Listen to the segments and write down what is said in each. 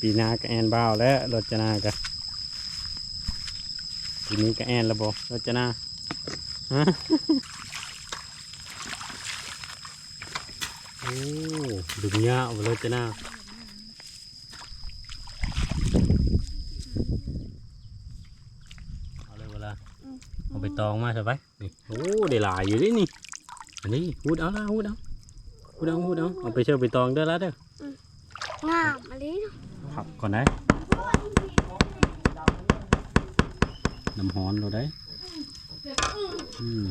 ปีหน้าก็แอนบ้าวแล้วรจนากะปีนี้ก็แอนแล้วบรจนาฮะโอ้ดุมยาเอารจนาเอาเลยเวลาเอาไปตองมาใช่ไหมนี่โอ้ได้หลายอยู่ดินี่อันนี้พูดเอาละพูดเอาพูดเอาพูดเอาเอาไปเชื่อไปตองเด้อละเด้องาม มาลิขับก่อนได้น้ำฮ้อนเราได้อืม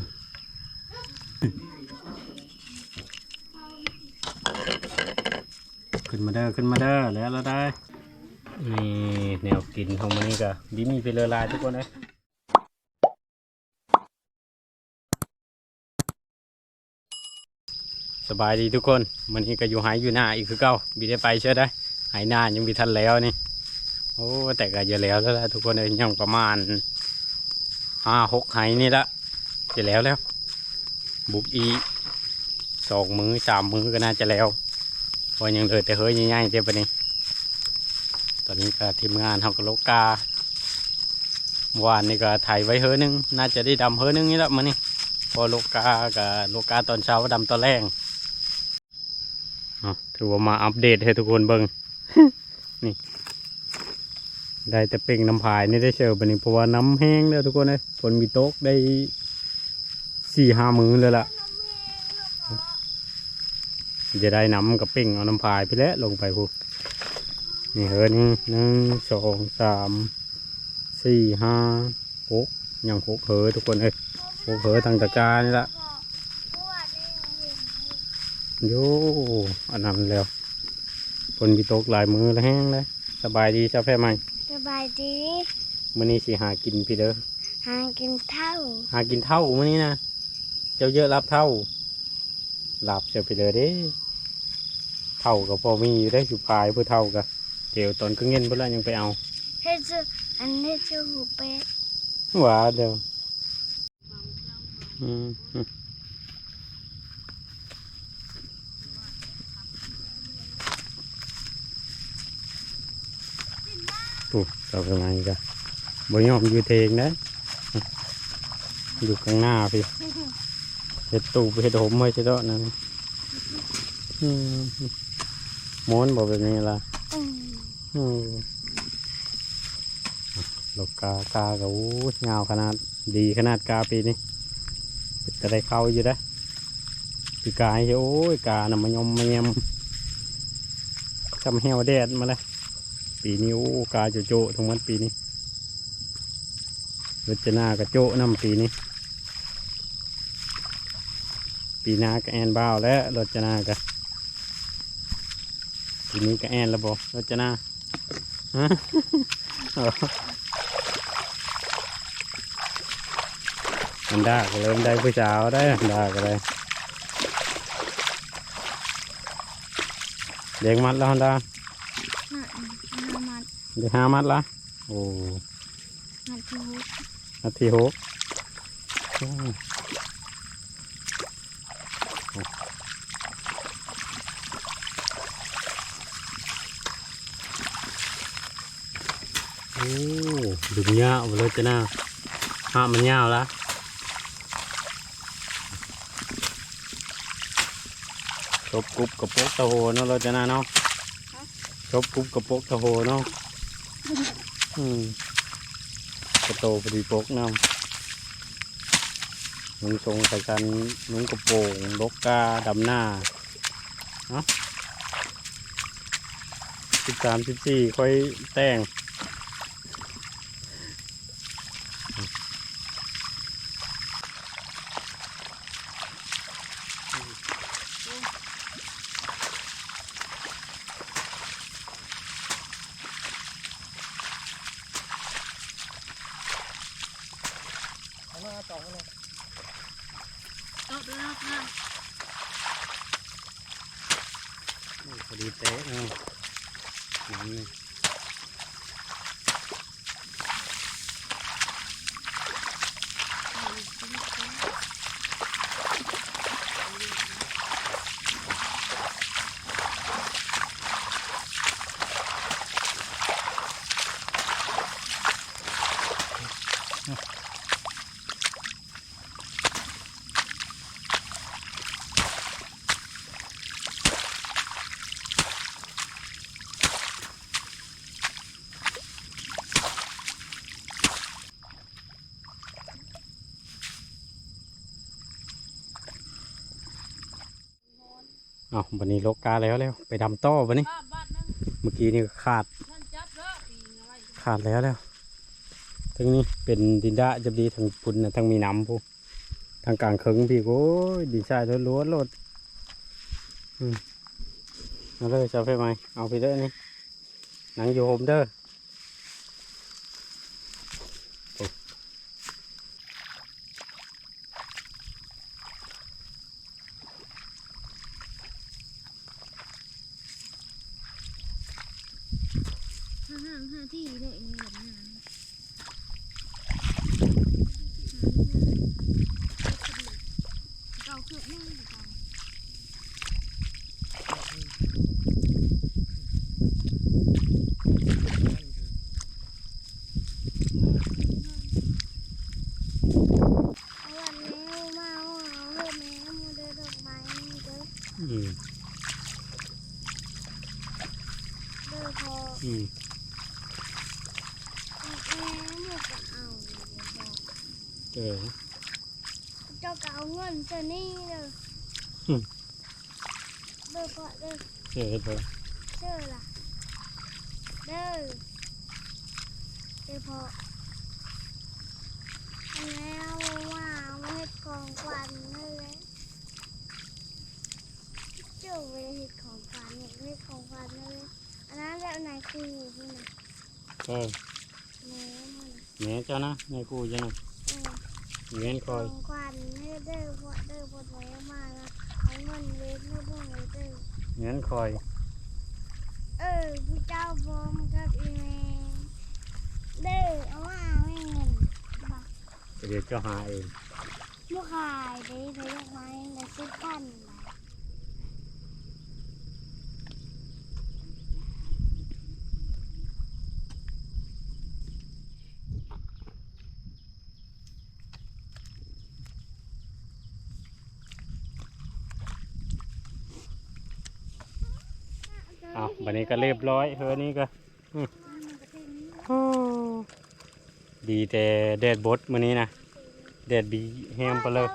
ขึ้นมาเด้อขึ้นมาเด้อแล้วเราได้นี่แนวกินของมันนี่ก็ดีมีไปเลยลายทุกคนเลยสบายดีทุกคนมันนี่ก็อยู่หายอยู่หน้าอีกคือเก้าบีได้ไปเชื่อได้ หายหน้ายังมีทันแล้วนี่ โอ้แต่ก็จะแล้วแล้วละทุกคนเลยยังประมาณห้าหกหายนี่ละจะแล้วแล้ว บุกอีสองมือสามมือก็น่าจะแล้วเพราะยังเลือแต่เฮ้ยง่ายๆเจ้าปนี่ตอนนี้ก็ทีมงานเขาก็โลกาเมื่อวานนี่ก็ถ่ายไว้เฮ้อนึง น่าจะได้ดำเฮ้อนึงนี่ละมันนี่พอโลกากับโลกาตอนเช้าดำตอนแรงถือว่ามาอัปเดตให้ทุกคนเบิ่ง นี่ ได้แต่เป่งน้ำพายนี่ได้เชิญไปนี่เพราะว่าน้ำแห้งแล้วทุกคนเลยฝนมีตกได้สี่ห้ามือเลยล่ะจะได้น้ำกับเป่งเอาน้ำพายไปแล้วลงไปพูนี่เฮ้ยนี่หนึ่งสองสามสี่ห้าหกยังหกเฮ้ยทุกคนเอ้ยหกเฮ้ยทางตะการนี่ละโยอันนั้นแล้ว ฝนมีตกหลายมือแล้วแห้งเลยสบายดีเจ้าแพ่ไหมสบายดีมื่อนี้สิหากินพี่เด้อหากินเท่า หากินเท่ามื่อนี้นะเจ้าเยอะรับเท่าหลับเสียไปเลยเด้เท่ากับพอมีอยู่ได้อยู่ปลายเพื่อเท่ากับเดี๋ยวตอนก็เงินเพื่อยังไปเอาเฮ็ดจูอันเฮ็ดจูหูเป็ดหวาเดียวอืม ปุ๊บเราปมาณนี้ก็บ่ยอมอยู่เทงนะอยู่ข้างหน้าพี่เห็ดตูบเห็ดหมไว้ใช่ดอกนั่นม้วนบอกแบบนี้ล่ะลูกกากากับอู้ยาขนาด ดีขนาดกาปีนี้จะได้เข้าอยู่ได้อปีกายโอ้ยกาน่ะมันยมมันยำทำแหวแดดมาเลย ปีนี้โอ้กาโจโจทั้งหมดปีนี้รจนากระโจน้ำปีนี้ ปีนาก็แอนบ้าวแล้วรจนากะปีนี้ก็แอนแล้วบรจนาฮะมันได้ก็เริ่มได้ผู้สาวได้ได้ก็เลยเด็กมัดแล้วฮันดาามัดเด็กห้ามัดละโอ้มัดที่หูนาทีหกโอ้โอ้ดุมยาวเลยจ้ะนะห้ามันยาวละชบกุบกระโปกตะโหเนาะเราจะนะเนาะชบกุบกระโปกตะโหเนาะ อืมกระโตพอดีปกน้ำนุงทรงใส่กันนุงกระโปรงลกกาดำหน้าเนาะสิบสามสิบสี่ค่อยแต่ง เอาวันนี้ลกกาแล้วแล้วไปดำต้อวันนี้บ้านบ้านนั่งเมื่อกี้นี่ขาด ขาดแล้วแล้วทั้งนี้เป็นดินดะจะดีทั้งปุ่นนะทั้งมีน้ำพูทางกลางเคิงพี่โอ้ยดินทรายล้วนๆโลดอืมเอาเลยจะไปไหมเอาไปเด้อนี่หนังอยู่โฮมเด้อ ห้าห้าห้าที่เลยเงินห้าเก่าเกือบแน่เก่า วันนี้มาเอาเพื่อแม่มูเดินดอกไม้เด้อ อืม เด้อพอ อืม แม่มูก็เอาเดี๋ยวบอก เออ เจ้าก็เอาเงินเจานี่เด้อ อืม เด้อพอเด้อเออเด้อเด้อล่ะเด้อเด้อพออันแล้วว่าไม่ให้กองควันเลยเจ้าเวลาเห็ดของควันเนี่ยไม่ให้ของควันเลยอันนั้นแล้วไหนคืออยู่ที่ไหนเออแม่มันแม่เจ้านะในกูจ้ะนะเออเงินคขออยงขวัญให้เด้อพอเด้อพอไว้มาแล้วเอาเงินเวทให้พวกเราเด้อ เงินคอย เออผู้เจ้าบอมกับอีแมงเด้อเอาว่าไม่เงินบอกเดี๋ยวเจ้าหาเอง ลูกขายได้ไปลูกไม้ได้สิบพัน บาทเอาวันนี้ก็เรียบร้อยเฮ้อนี่ก็อืมโอ้ดีแต่แดดบดมื้อนี้นะแดดบีแฮมไปเลย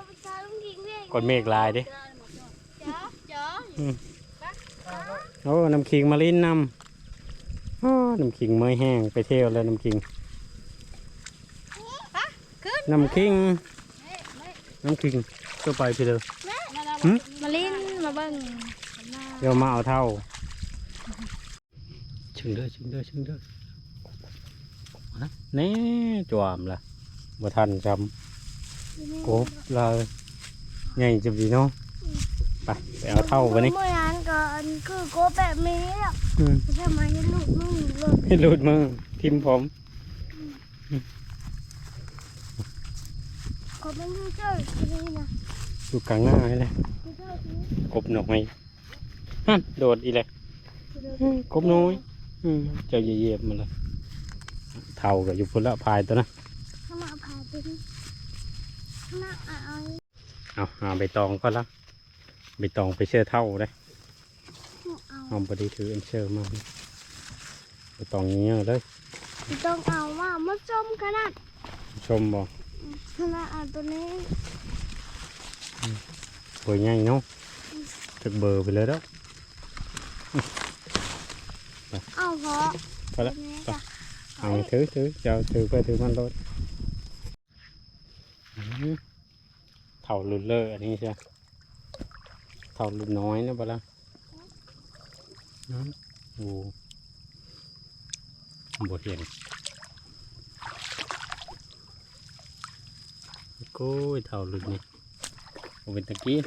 ก่อนเมฆลายเดิจ้าจ้าโอ้น้ำขิงมาลิ้นนำโอ้น้ำขิงเมื่อยแห้งไปเที่ยวแล้วน้ำขิงน้ำขิงน้ำขิงตัวไปพี่เด้อหึมาลิ้นมาเบิ่งเดี๋ยวมาเอาเท่าชึ งเด้อชึงเด้อชึงเด้อเอานะแน่จวมละบ่ทันจำกบลาใหญ่จังดีเนาะไปไปเอาเท่าไปนี่เมื่อนั้นก็อันคือโกแบบนี้อะอืมไม่ใช่มาให้ลูกนุ่งเลยให้หลุดมือทิมผมเขาเป็นผู้เจ้าที่นี่นะอยู่กลางหน้าให้เลยผู้เจ้าที่นี่กบหน่อยฮั่นโดดอีเลยผู้เจ้าอืมกบน้อยอืม เจ้าเหยียบๆมันเลยเท่ากับอยู่พุ่นละพายตัวนะข้างหน้าพาไปนี่ข้างหน้าเอาเอาหาใบตองก็ละใบตองไปเชื่อเท่าเลยเอาเอาบไดีถืออันเชื่อมาใบตองเงี้ยเลยต้องเอาว่ามาจมขนาดชมบ่ขนาดเอาตัวนี้เบอร์ใหญ่เนาะถึกเบอร์ไปเลยแล้ว เอาเพราะพอละตัวเอาถือถือเจ้าถือไปถือมันรถเท่าลุดเลออันนี้ใช่เท่าลุดน้อยนะบ่ละอืมโอ้บ่เห็นก้ยเท่าลุดนี่บ่เป็นตะกี้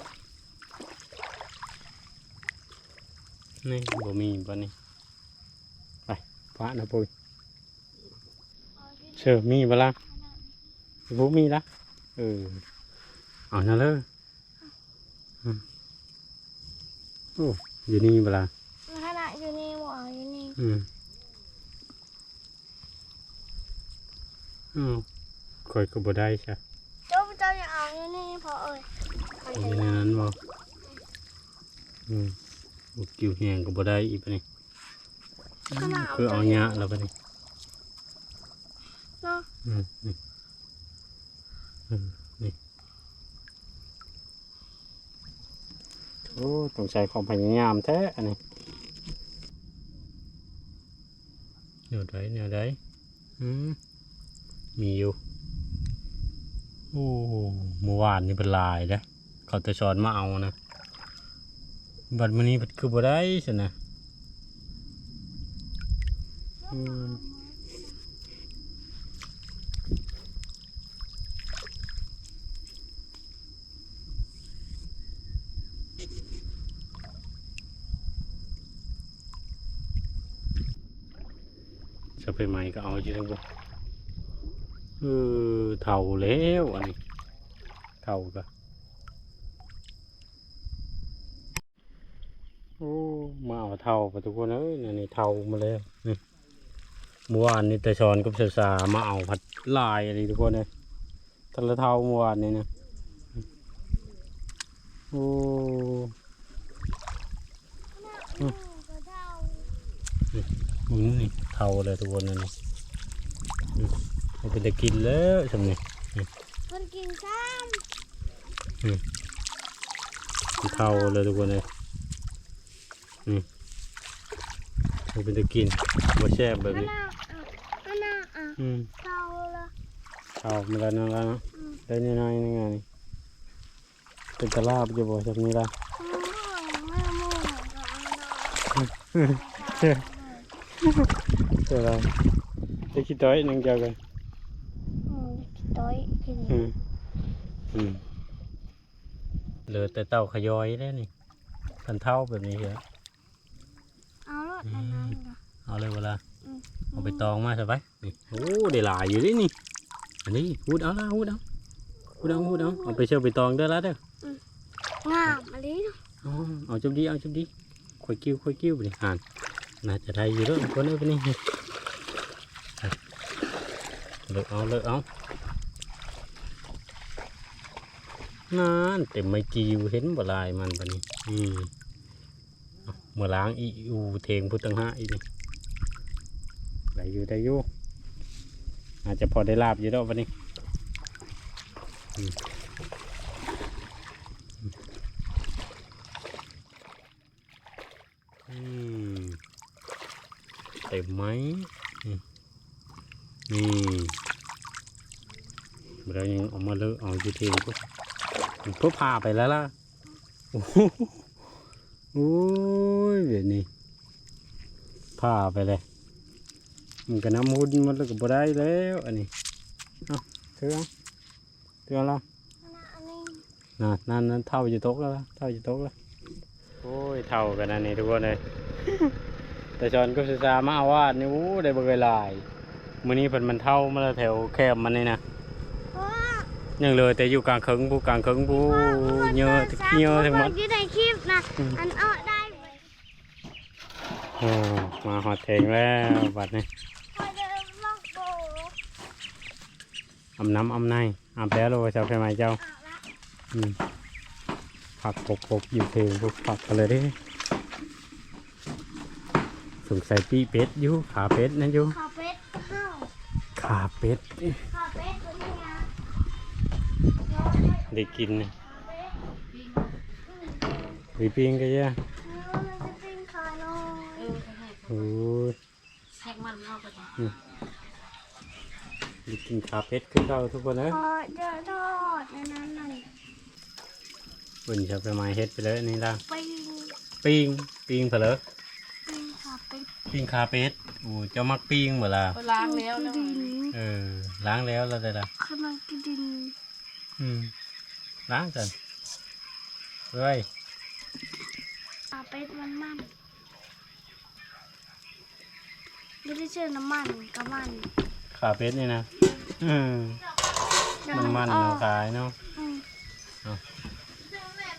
นี่บ่มีบ่นี่ ไปพระนะปุ้ยเชื่อมีบละบูมีละเออเอานั่นเลยอืมโอ้อยู่นี่บละขนาดอยู่นี่หมออยู่นี่อืมอ้าวคอยก็บ่ได้ใช่เจ้าเจ้าอย่าเอาอยู่นี่เพราะเอ้ยมันเอาจะอยู่ในนั้นบ่อืมบุกกิ่วแหงก็บ่ได้อีกปะนี่ คือเอาหยะแล้วปะนี่เนาะอืมนี่อืมนี่โถอ้ต้องใช้ความพยายามแท้อันนี้เดี๋ยวได้เดี๋ยวได้อืมมีอยู่โอ้เมื่อวานนี่เป็นลายเด้อเขาจะสอนมาเอานะ บัดมื้อนี้เพิ่นคือบ่ได้สินะอืม จะไปใหม่ก็เอาอยู่ทั้งบ่เออเท่าแล้วอันนี้เท่าก็โอ้มาเอาเท่าไปทุกคนเอ้ยนี่นี่เท่ามาแล้วนี่ เมื่อวานนี่แต่ชอนกับเสสามาเอาผัดลายอะไรทุกคนเลยทันลเท่าเมื่อวานนี่นะโอ้มึงนี่เท่าเลยทุกคนเลยนี่อืมเอาไปจะกินแล้วสำนี่คนกินซ้เท่าเลยทุกคนเลยนี่เปจะกินมาแช่แบบนี้ อะอืมเท่าละเท่ามาแล้วนะแล้วนะอืมได้น้อยๆนี่ไงนี่เป็นตะลาบจะบอกจากนี้ละอืมแม่มูกกับอันน่ะเจ้าอะไรจะคิดต้อยหนึ่งเจ้ากันอืมต้อยกินอืมอืมเหลือแต่เต่าขยอยได้นี่พันเท่าแบบนี้เหรอเอารถอันนั้นก่อนเอาเลยเวลาอืมเอาไป ตองมาใช่ไหมนี่โอ้ได้หลายอยู่ดินี่อันนี้พูดเอาละพูดเอาพูดเอาพูดเอาเอาไปเชื่อไปตองได้แล้วเด้องามมาลิเนาะเอาเอาจุดดีเอาจุดดีค่อยกิ้วค่อยกิ้วไปดิอ่านน่าจะได้อยู่แล้วคนนี้ไปนี่เลิกเอาเลิกเอานั่นเต็มไม่กิ้วเห็นบ่ลายมันปะนี่อืมเอาเมื่อล้างอีอูเทงพุทธังหะอีนี่ ได้อยู่ได้อยู่อาจจะพอได้ลาบอยู่แล้ววันนี้อืมอืมเต็มไหมนี่เรายังออกมาเลอะเอาอยู่ทงปุ๊บปุ๊บพาไปแล้วล่ะโอ้โหโอ้ยเดี๋ยวนี้พาไปเลย มันก็น้ำมุดมันแล้วก็บ่ได้แล้วอันนี้เอาเถื่อนเถื่อนแล้วอันนี้น่ะนั่นนั่นเท่าจะตกแล้วล่ะเท่าจะตกแล้วโอ้ยเท่ากันนั่นนี่ทุกคนเลยแต่ชอนก็ศึกษามาว่าดนี่โอ้ได้เบ่เคยหลายมื้อนี้เพิ่นมันเท่ามาแล้วแถวแคบมันนี่นะเพราะว่ายังเลยแต่อยู่กลางเคิงผู้กลางเคิงผู้เยอะเยอะทั้งหมดอยู่ในคลิปนะอืมอันเอาได้ไหมโอ้มาหอดแทงแล้วบัดนี้ พอเดินลอกโบ อำน้ำอำในอำแล้วโลชาวแพรไม้เจ้าเอาละอืมผักปกปกอยู่เทิงพวกผักกันเลยเดิสงสัยปีเป็ดอยู่ขาเป็ดนั่นอยู่ขาเป็ดเข้าขาเป็ดขาเป็ดตัวนี้นะได้กินนะขาเป็ดวีปิงก็เยอะเนื้อมันจะเป็นขาลอยเออให้โอ้ยแทงมันเอาไป จ้ะได้กินขาเป็ดขึ้นเราทุกคนเลยพอเจอทอดในนั้นนั่นเบิ่นชาวแพรไม้เฮ็ดไปเลยนี่ล่ะปิ้งปิ้งปิ้งเผลอปิ้งขาเป็ดปิ้งขาเป็ดโอ้เจ้ามักปิ้งเหมือนล่ะไปล้างแล้วกิแล้วดินเออล้างแล้วแล้วได้ละขนมกินดินอืมล้างกันเฮ้ยขาเป็ดมันมันไม่ได้เชื่อน้ำมันกับมัน ขาเป็ดนี่นะอืมมันมันออเนาะกขายเนาะอืม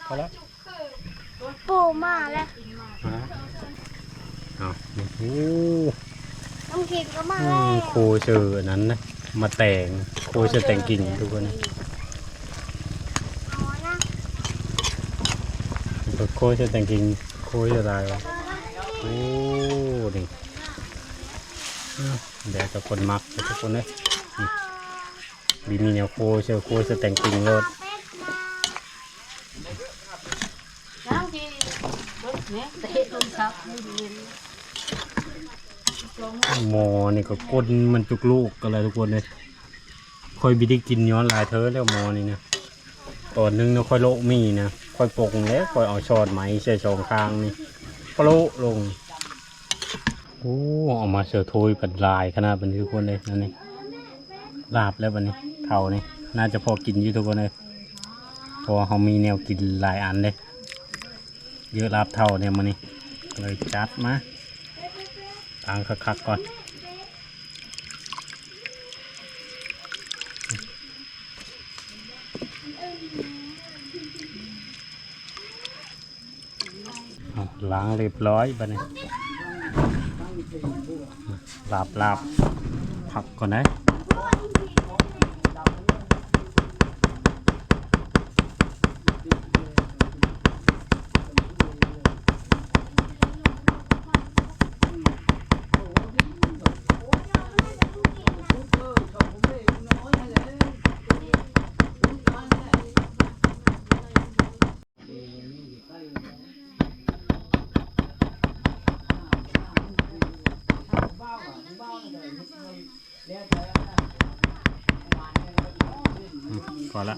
พอแล้วปูมาแล้วมาเอาโอ้โหน้ำขิงก็มาอืแล้มวโคเชอร์อันนั้นนะมาแต่งโคเชอร์แต่งกิ่งทุกคนนะเอานะโคเชอร์แต่งกิ่งโคเชอร์ลายวะโอ้นี่อืม เดี๋ยวจะคนมักทุกคนเลยบีมีแนวโคเชอโคเชอร์แต่งกิ่งรถเป็ดมาล้างทีเนี่ยเตะโทรศัพท์ไม่ดีเลยหมอนี่ก็ก้นมันจุกลูกกันเลยทุกคนเลยค่อยบิได้กินย้อนลายเธอแล้วหมอนี่นะตอนนึงเนะค่อยโลมีนะค่อยปกแล้วค่อยเอาชอดไหมใส่สองข้างนี่ปะโลลง โอ้ออกมาเสือโทยปัดลายขนาดเป็นทุกคนเลยนั่นนี่ลาบแล้ววันนี้เท่านี่น่าจะพอกินอยู่ทุกคนเลยเพราะว่าเขามีแนวกินหลายอันเลยเยอะลาบเท่าเนี่ยมันนี่เลยจัดมาตั้งคักๆก่อนล้างเรียบร้อยไปเนี่ย ลาบลาบผักก่อนนะ พอละ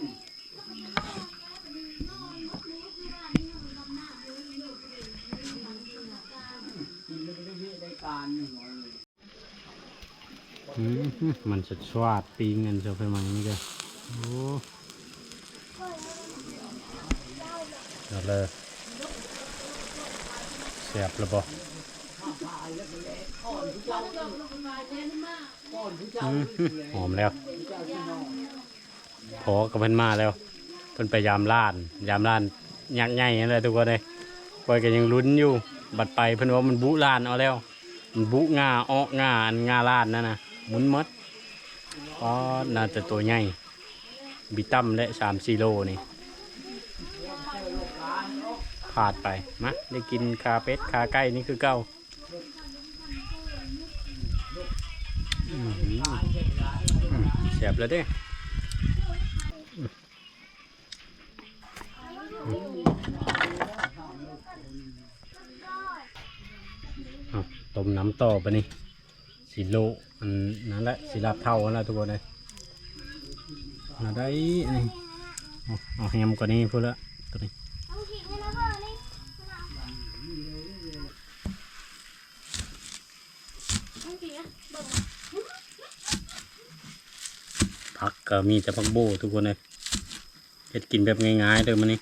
มันจะชวาดปีเงินจะไปมันนี่ก็โอ้เดี๋ยวเลยเสียบแล้วบ่ อืมหอมแล้ว พอกับเพิ่นมาแล้วเพิ่นไปยามล้าน ยามล้านยักษ์ใหญ่นั่นแหละทุกคนเลยปอยก็ยังลุ้นอยู่ บัดไปเพิ่นว่ามันบุล้านเอาแล้ว มันบุงาอองาอันงาล้านนั่นนะหมุนมดก็น่าจะตัวใหญ่บิตั้มและสามสี่โลนี่ขาดไปมะได้กินคาเป็ดคาไก่นี่คือเก้าอื้อหืออืมเสีย บแล้วเด้อะต้มน้ำต่อไปนี่สีโลอันนั่นแหละสีลาบเท่านั่นแหละทุกคนเลยมาได้อันนี้เอาเอาแฮมกว่านี้พูดละตัวนี้ เอาขิงให้นะพ่อนี่ ผักก็มีแต่ผักโบทุกคนเลยเฮ็ดกินแบบง่ายๆเลยมันนี่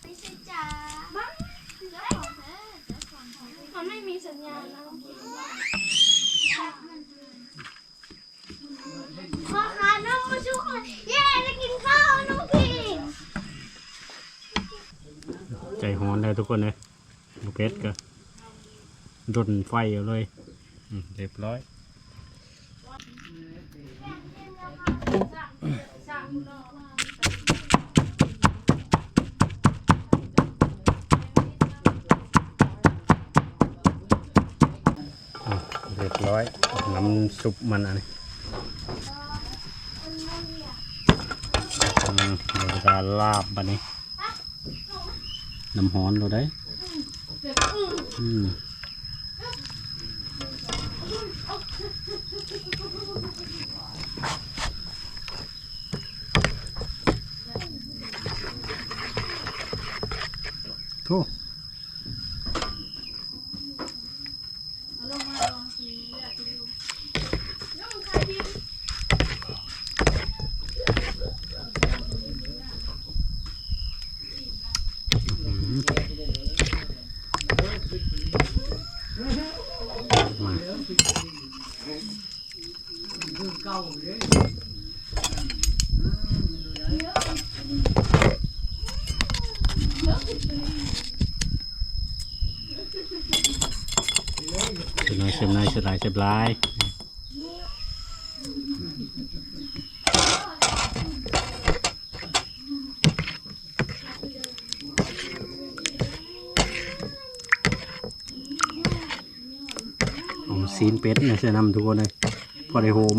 ไม่ใช่จ้าบ้ามันไม่มีสัญญาณนะพ่อค้าน้องมาช่วยเย้ได้กินข้าวน้องพี่ ใจหอนเลย ทุกคนเลยลูกเป็ดก็ดนไฟเอาเลยอืมเรียบร้อยอะเรียบร้อยน้ำซุปมันอันนี้อืมเดี๋ยวจะลาบบันนี้ น้ำฮ้อนเราได้อืมโถ่อืมมา เสียบหน่อยเสียบหน่อยเสียบหลายเสียบหลายหอมซีนเป็ดเนี่ยเสียนำทุกคนเลยพอได้โฮม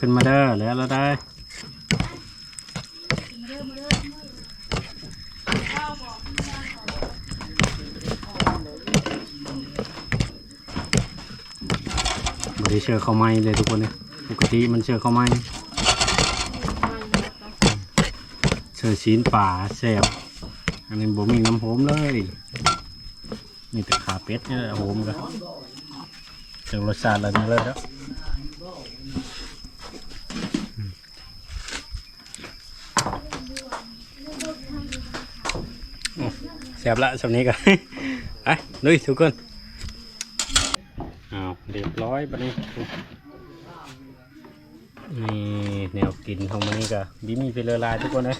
ขึ้นมาเด้อแล้วแล้วได้บริเชื่อเข้าไม้เลยทุกคนเลยปกติมันเชื่อเข้าไม้เชื่อชิ้นป่าแซบอันนี้บ่มีน้ำโหมเลยมีแต่ขาเป็ดนี่แหละโหมกันเจังรสชาติอะไรนี่เลยแล้วโอ้แซ่ บละสำนี้กันไปลุยทุกคนอ้าวเรียบร้อยบัดนี้นี่แนวกินของมันนี่ก็บิมีไปเลยลายทุกคนเลย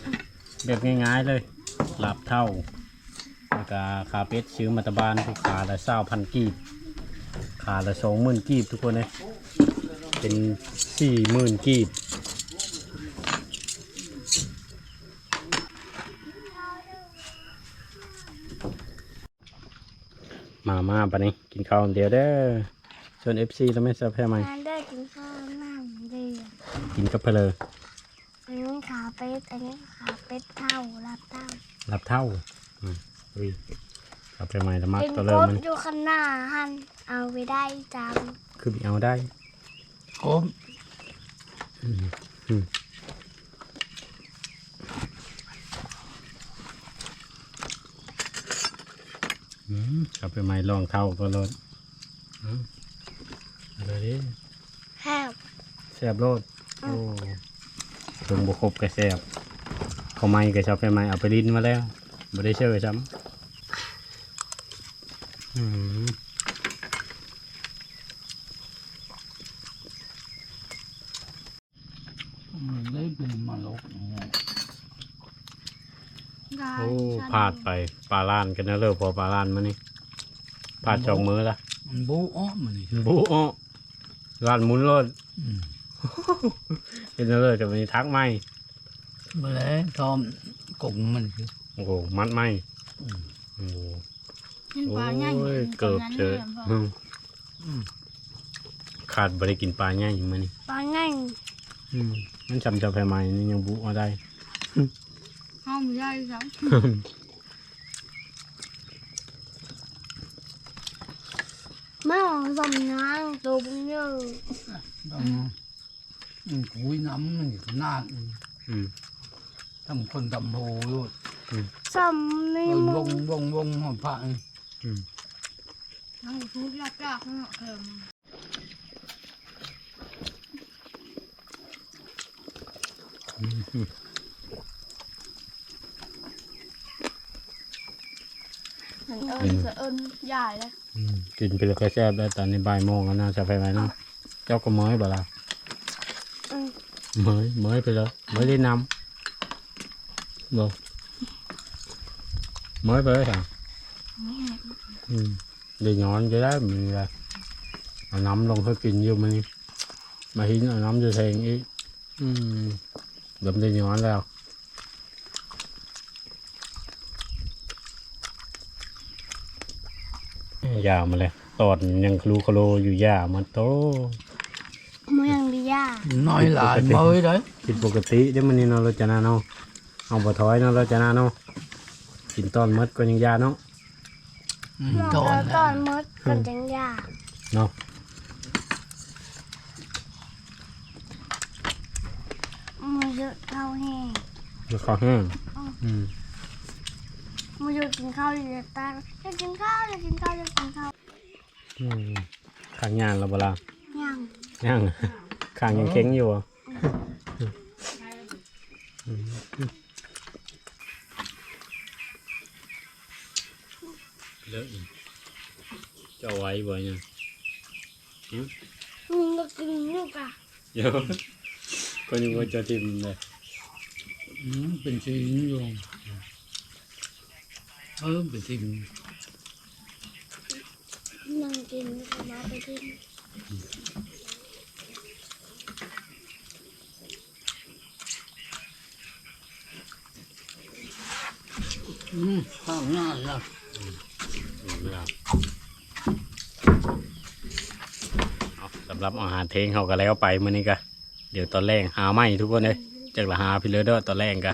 แบบง่ายๆเลยหลับเท่าแล้วก็ขาเป็ดซื้อมาตะบานทุกขาละเศร้าพันกีบ ขาละสองหมื่นกีบทุกคนเลยเป็นสี่หมื่นกีบ มามาบัดนี้กินข้าวเดียวเด้อส่วนเอฟซีแล้วไม่ทราบแพ้ไหมงานได้กินข้าวนั่งเดือกินกับเพลออันนี้ขาเป็ด อันนี้ขาเป็ดเท่ารับเท่าหลับเท่าอืมอุ้ยกลับไปใหม่ละมักเป็นตัวกเริ่มบมัน อยู่ข้างหน้าหันเอาไปได้จคือเอาได้ กบอืม อืมอืมกลับไปใหม่ลองเท่าก็รถอืมเอะไรดิำแฮบแซ่บโลดโอ้ถึงบุครบก็แซ่บเขาไม่ก็ชอบไปใหม่เอาไปลิ้นมาแล้วไม่ได้เชื่อซ้ำอืมมันได้เป็นมาลกเนี่ยโอ้พลาดไปปลาล้านกันนะเลิกพอปลาล้านมานี่ พลาดจองมือละมันบูอ้อมมันนี่บูอ้อล้านหมุนรถอืมเป็นนะเลิกจะมีทักไหมเมื่อไรทอมกงมันคือโอ้โหมัดไหมอืมโอ้โหกินโอ้ปลาใหญ่ยเกือบเจออืมอืมขาดบริกินปลาง่ายอยู่มานี่ปลาง่ายอืมมันจำจะไปไหมนี่ยังบุเอาได้ห้องใหญ่จัง ไม่เอาสำนักตัวบุญเยอะต้องอืมคุยน้ำมันขนาดอืมทำคนทำโหอยู่สำในเออมืวงวงวงหัวพระนี่อืมน้องทุกยากยากเนาะเพิ่มเอิญเอิญใหญ่เลย กินไปแล้วก็แซ่บได้ตอนนี้บ่ายโมงแล้วนะจะไปไหมเนาะเจ้าก็เมยบ่ล่ะอืมเมยเมยไปแล้วเมยได้นำบ่เมยไปเลยค่ะอืมเดี๋ยวย้อนจะได้มีอะไรเอาน้ำลงให้กินอยู่มันนี่มาหินเอาน้ำจะแทงอีกอืมเดิมได้ย้อนแล้ว ยาวมาเลย ตอดยังคลูคโลอยู่ยามันโตมือยังดีย่าน้อยหลายเมยเลยผิดปกติเดี๋ยวมันนี่เนาะเราจะนาเนาะเอาบ่ถอยเนาะเราจะนาเนาะกินตอนมดก็ยังยาเนาะอืมตตออนนแล้ตอวนมดกันจังย่าเนาะมือเยอะข้าวแห้งแล้วข้าวแห้งอืม มือเยอะกินข้าวเยอะตาจะกินข้าวจะกินข้าวจะกินข้าวอืมข้างยานเราบ่ล่ะยังยังข้างยังเข็งอยู่อะเลอะจะเอาไว้บ่เนี่ยมึงก็กินลูกอะเดี๋ยวก็ยังว่าจะทิมเลย อืมเป็นสีอยู่ เออไปทิ้งนั่งกินแล้วก็มาไปทิ้งอืมข้างหน้าละเอาสำหรับอาหารเทงเขาก็แล้วไปมื้อนี้ก็เดี๋ยวตอนแรกหาไม่ทุกคนเลยจากละหาพี่เลยเด้อตอนแรกก็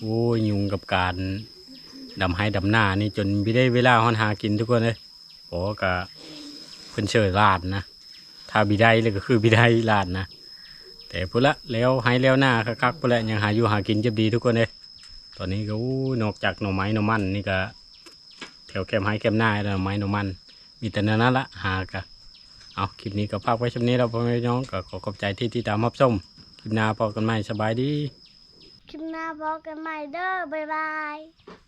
โอ้ยยุ่งกับการ ดำให้ดำหน้านี่จนไม่ได้เวลาหอนหากินทุกคนเลยโอ้ก็เพิ่นเชิญลาดนะ ถ้าบิได้เลยก็คือบิได้ลาดนะ แต่พุ่ละแล้วให้แล้วหน้าคักๆพุ่ละยังหาอยู่หากินจ็บดีทุกคนเลยตอนนี้ก็อนอกจากหน่อไม้หน่อมันนี่ก็แถวแคมไห้แคมหน้าหน่อไม้หน่อมัน มีแต่นั้นละหากะเอาคลิปนี้ก็พักไว้ชั่วนี้เราพ่อแม่น้องก็ขอขอบใจที่ติดตามรับชมคลิปหน้าพอกันใหม่สบายดี คลิปหน้าบอกกันใหม่เด้อบ๊ายบาย